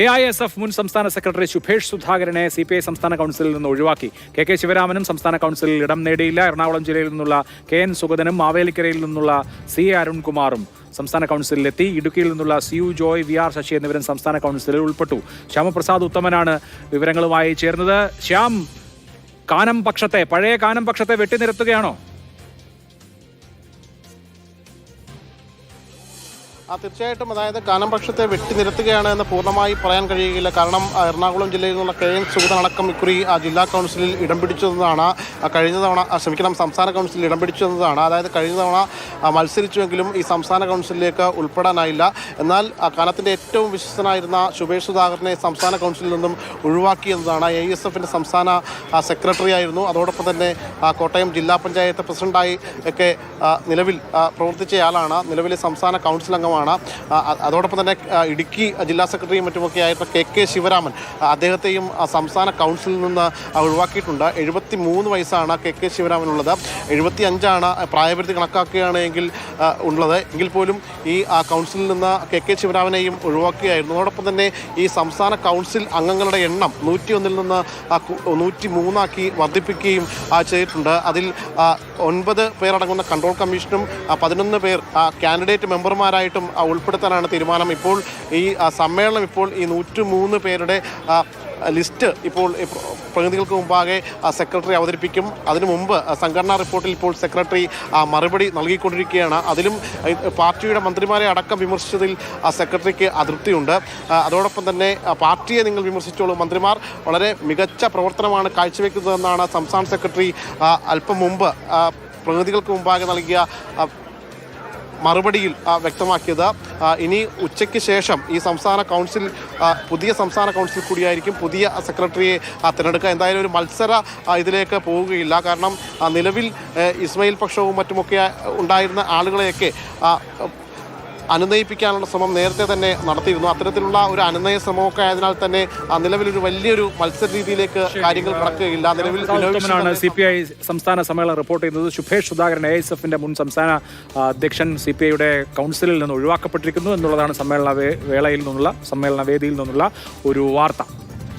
A I S F മുൻ സംസ്ഥാന secretary Shubhesh സുധാകരനെ സി പി ഐ സംസ്ഥാന കൗൺസിലിൽ നിന്ന് ഒഴിവാക്കി. കെ കെ ശിവരാമനും സംസ്ഥാന കൗൺസിലിൽ ഇടം നേടിയില്ല. എറണാകുളം ജില്ലയിൽ നിന്നുള്ള കെ എൻ സുഗതനും മാവേലിക്കരയിൽ നിന്നുള്ള സി അരുൺകുമാറും സംസ്ഥാന കൗൺസിലിലെത്തി. ഇടുക്കിയിൽ നിന്നുള്ള C U Joy V R Sasi എന്നിവരും സംസ്ഥാന കൗൺസിലിൽ ഉൾപ്പെട്ടു. ശ്യാമപ്രസാദ് ഉത്തമനാണ് വിവരങ്ങളുമായി ചേർന്നത് ശ്യാം കാനം പക്ഷത്തെ പഴയ കാനം പക്ഷത്തെ വെട്ടിനിരത്തുകയാണോ? ആ തീർച്ചയായിട്ടും അതായത് കാനംപക്ഷത്തെ വെട്ടി നിരത്തുകയാണ് എന്ന് പൂർണമായി പറയാൻ കഴിയുകയില്ല. കാരണം എറണാകുളം ജില്ലയിൽ നിന്നുള്ള കെ എൻ സുഗതൻ അടക്കം ഇക്കുറി ആ ജില്ലാ കൗൺസിലിൽ ഇടം പിടിച്ചതാണ് കഴിഞ്ഞ തവണ ക്ഷമിക്കണം സംസ്ഥാന കൗൺസിലിൽ ഇടം പിടിച്ചതാണ് അതായത് കഴിഞ്ഞ തവണ മത്സരിച്ചുവെങ്കിലും ഈ സംസ്ഥാന കൗൺസിലിലേക്ക് ഉൾപ്പെടാനായില്ല. എന്നാൽ ആ, കാനത്തിന്റെ ഏറ്റവും വിശ്വസനായിരുന്ന ശുഭേഷ് സുധാകരനെ സംസ്ഥാന കൗൺസിലിൽ നിന്നും ഒഴിവാക്കി എന്നതാണ് എ എസ് എഫിന്റെ സംസ്ഥാന സെക്രട്ടറി ആയിരുന്നു. അതോടൊപ്പം തന്നെ കോട്ടയം ജില്ലാ പഞ്ചായത്ത് പ്രസിഡന്റായി ഒക്കെ നിലവിൽ പ്രവർത്തിച്ചയാളാണ്. നിലവിലെ സംസ്ഥാന കൗൺസിൽ അംഗമാണ് ആ, അതോടൊപ്പം തന്നെ ഇടുക്കി ജില്ലാ സെക്രട്ടറിയും മറ്റുമൊക്കെ ആയിരുന്ന കെ കെ ശിവരാമൻ അദ്ദേഹത്തെയും സംസ്ഥാന കൗൺസിലിൽ നിന്ന് ഒഴിവാക്കിയിട്ടുണ്ട്. എഴുപത്തി മൂന്ന് വയസ്സാണ് കെ കെ ശിവരാമൻ ശിവരാമനുള്ളത്. എഴുപത്തി അഞ്ചാണ് പ്രായപരിധി കണക്കാക്കുകയാണെങ്കിൽ ഉള്ളത്. എങ്കിൽ പോലും ഈ കൗൺസിലിൽ നിന്ന് കെ കെ ശിവരാമനെയും ഒഴിവാക്കുകയായിരുന്നു അതോടൊപ്പം തന്നെ ഈ സംസ്ഥാന കൗൺസിൽ അംഗങ്ങളുടെ എണ്ണം നൂറ്റി ഒന്നിൽ നിന്ന് നൂറ്റി മൂന്നാക്കി വർദ്ധിപ്പിക്കുകയും ചെയ്തിട്ടുണ്ട്. അതിൽ ഒൻപത് പേരടങ്ങുന്ന കൺട്രോൾ കമ്മീഷനും പതിനൊന്ന് പേർ കാൻഡിഡേറ്റ് മെമ്പർമാരായിട്ടും ഉൾപ്പെടുത്താനാണ് തീരുമാനം. ഇപ്പോൾ ഈ സമ്മേളനം ഇപ്പോൾ ഈ നൂറ്റി പേരുടെ ലിസ്റ്റ് ഇപ്പോൾ പ്രതിനിധികൾക്ക് മുമ്പാകെ സെക്രട്ടറി അവതരിപ്പിക്കും. അതിനു മുമ്പ് സംഘടനാ റിപ്പോർട്ടിൽ ഇപ്പോൾ സെക്രട്ടറി മറുപടി നൽകിക്കൊണ്ടിരിക്കുകയാണ്. അതിലും പാർട്ടിയുടെ മന്ത്രിമാരെ അടക്കം വിമർശിച്ചതിൽ സെക്രട്ടറിക്ക് അതൃപ്തിയുണ്ട്. അതോടൊപ്പം തന്നെ പാർട്ടിയെ നിങ്ങൾ വിമർശിച്ചോളൂ. മന്ത്രിമാർ വളരെ മികച്ച പ്രവർത്തനമാണ് കാഴ്ചവെക്കുന്നതെന്നാണ് സംസ്ഥാന സെക്രട്ടറി അല്പം മുമ്പ് പ്രതിനിധികൾക്ക് മുമ്പാകെ നൽകിയ മറുപടിയിൽ വ്യക്തമാക്കിയത്. ഇനി ഉച്ചയ്ക്ക് ശേഷം ഈ സംസ്ഥാന കൗൺസിൽ പുതിയ സംസ്ഥാന കൗൺസിൽ കൂടിയായിരിക്കും പുതിയ സെക്രട്ടറിയെ തിരഞ്ഞെടുക്കുക. എന്തായാലും ഒരു മത്സര ഇതിലേക്ക് പോവുകയില്ല. കാരണം നിലവിൽ ഇസ്മയിൽ പക്ഷവും മറ്റുമൊക്കെ ഉണ്ടായിരുന്ന ആളുകളെയൊക്കെ അനുനയിപ്പിക്കാനുള്ള ശ്രമം നേരത്തെ തന്നെ നടത്തിയിരുന്നു. അത്തരത്തിലുള്ള ഒരു അനുനയ ശ്രമമൊക്കെ ആയതിനാൽ തന്നെ നിലവിലൊരു വലിയൊരു മത്സര രീതിയിലേക്ക് കാര്യങ്ങൾ നടക്കുകയില്ല നിലവിൽ സി പി ഐ സംസ്ഥാന സമ്മേളനം റിപ്പോർട്ട് ചെയ്യുന്നത്. ശുഭേഷ് സുധാകരൻ എ എസ് എഫിന്റെ മുൻ സംസ്ഥാന അധ്യക്ഷൻ സി പി ഐയുടെ കൗൺസിലിൽ നിന്ന് ഒഴിവാക്കപ്പെട്ടിരിക്കുന്നു എന്നുള്ളതാണ് സമ്മേളന വേളയിൽ നിന്നുള്ള സമ്മേളന വേദിയിൽ നിന്നുള്ള ഒരു വാർത്ത.